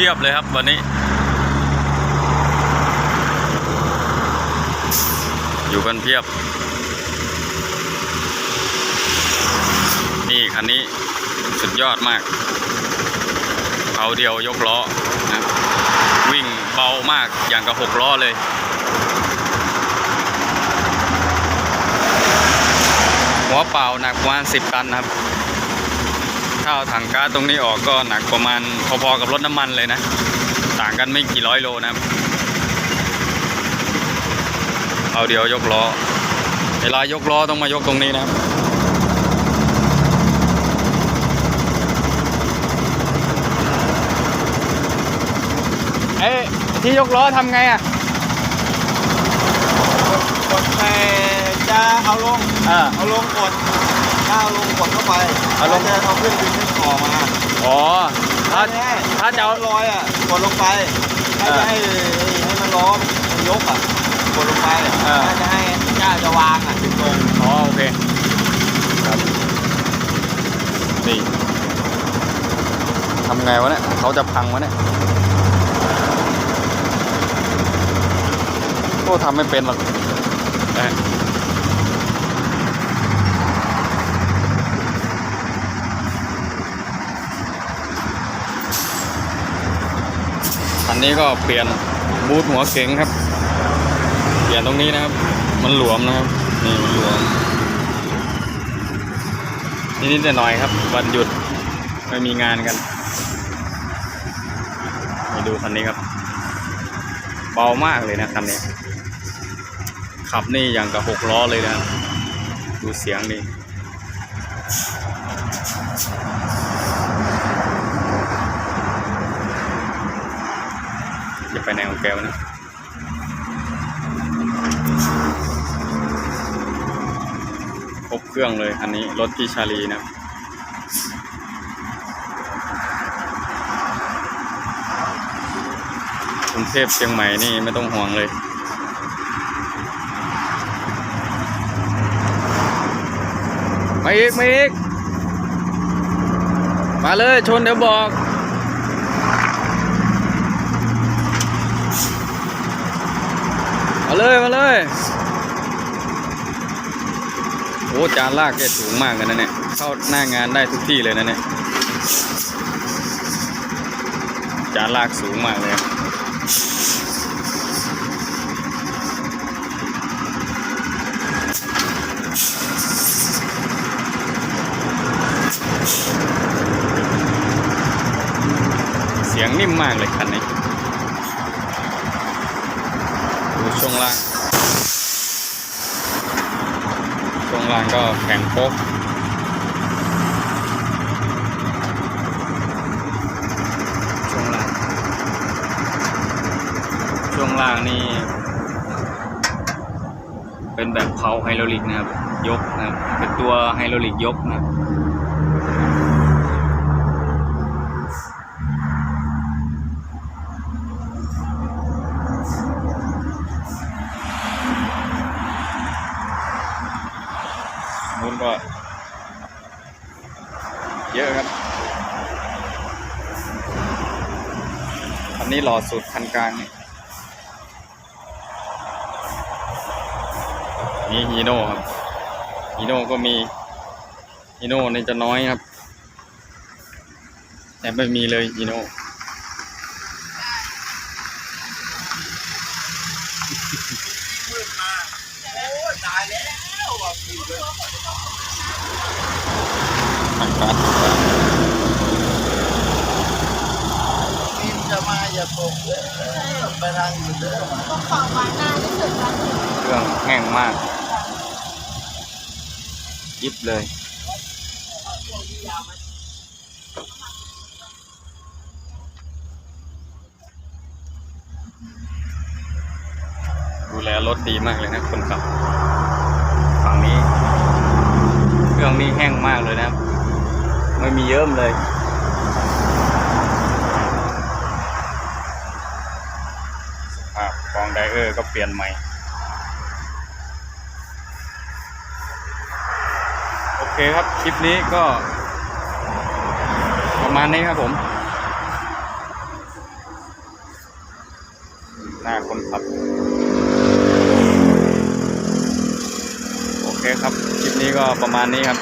พียบเลยครับวันนี้ อยู่กันเพียบ นี่คันนี้สุดยอดมาก เอาเดียวยกล้อนะวิ่งเบามากอย่างกับหกล้อเลยหัวเปล่าหนักประมาณ10ตันครับาเอาถังก๊าซตรงนี้ออกก็หนักประมาณพอๆกับรถน้ำมันเลยนะ ต่างกันไม่กี่ร้อยโลนะครับ เอาเดียวยกล้อ เวลายกล้อต้องมายกตรงนี้นะครับเอ้ยที่ยกล้อทำไงอะกดไปจะเอาลงอ่าเอาลงกด ถ้าเอาลงกดเข้าไปเอาลงจะเอาขึ้นดึงขึ้นคอมาอ๋อ ถ้าถ้าถ้าจะเอาลอยอะกดลงไปถ้าจะให้ให้มันล้อมันยกอะกดลงไปเออ ถ้าจะให้จ้าจะวางอะถึงตรงอ๋อ โอเค ครับ นี่ทำไงวะเนี่ย เขาจะพังวะเนี่ยโอ้ทำไม่เป็นหรอกเอ้ยคั นี้ก็เปลี่ยนบูทหัวเก๋งครับ เปลี่ยนตรงนี้นะครับ มันหลวมนะครับ นี่มันหลวมนิดๆหน่อยๆครับ วันหยุดไม่มีงานกันมาดูคันนี้ครับ เบามากเลยนะคันนี้ ขับนี่อย่างกับหกล้อเลยนะ ดูเสียงนี่ จะไปไหนของแกวนะครบเครื่องเลยคันนี้รถพี่ชาลีนะกรุงเทพเชียงใหม่นี่ไม่ต้องห่วงเลยมาอีกมาอีกมาเลยชนเดี๋ยวบอก มา เลยมาเลย โอ้จานลากแกสูงมากเลยนะเนี่ย เข้าหน้างานได้ทุกที่เลยนะเนี่ย จานลากสูงมากเลยเสียงนิ่มมากเลยคันนี้ ดู ช่วงล่าง ช่วงล่างก็แข็งโป๊กช่วงล่าง ช่วงล่างนี่ เป็นแบบเพาไฮโดรลิกนะครับ ยกนะครับ เป็นตัวไฮโดรลิกยกนะครับ ก็ เยอะครับคันนี้หล่อสุดคันกลางนี่นี่ฮีโน่ครับฮีโน่ก็มีฮีโน่นี่จะน้อยครับ แต่ไม่มีเลยฮีโน่มืดมาโอ้ตายแล้ว มีจะมาอย่าตกเลยไปทางอื่นเด้อต้องฝั่งมานาที่สุดแล้วเครื่องแห้งมาก ยิบเลยดูแลรถดีมากเลยนะคนขับ นี้ เครื่องนี้แห้งมากเลยนะครับ ไม่มีเยิ้มเลย สภาพกองไดเออร์ก็เปลี่ยนใหม่ โอเคครับ คลิปนี้ก็ ประมาณนี้ครับผม หน้าคนขับ โอ เคครับ คลิปนี้ก็ประมาณนี้ครับ